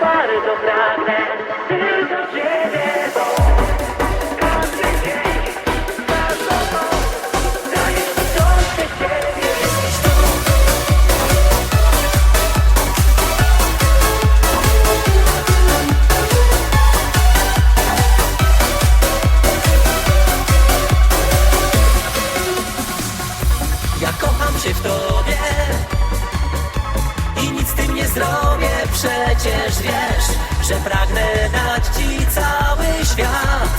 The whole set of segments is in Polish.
bardzo pragnę tylko Ciebie, bo każdy dzień, każdą noc dajesz mi troszkę Ciebie. Jesteś tu. Ja kocham się w tobie i nic z tym nie zrobię. Przecież wiesz, że pragnę dać ci cały świat.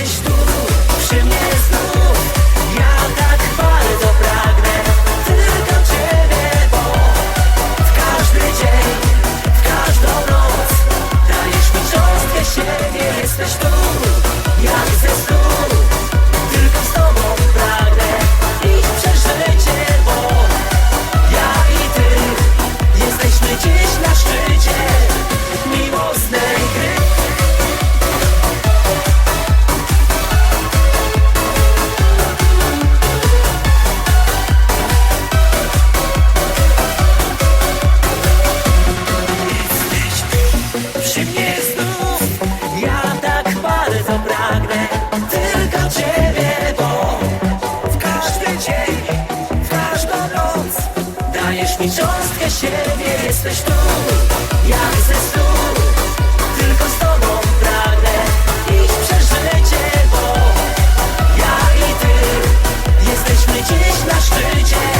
Jesteś tu przy mnie znów Tylko Ciebie, bo W każdy dzień, w każdą noc Dajesz mi cząstkę siebie. Jesteś tu, jak ze snu Tylko z Tobą pragnę Iść przeżycie, bo Ja i Ty Jesteśmy dziś na szczycie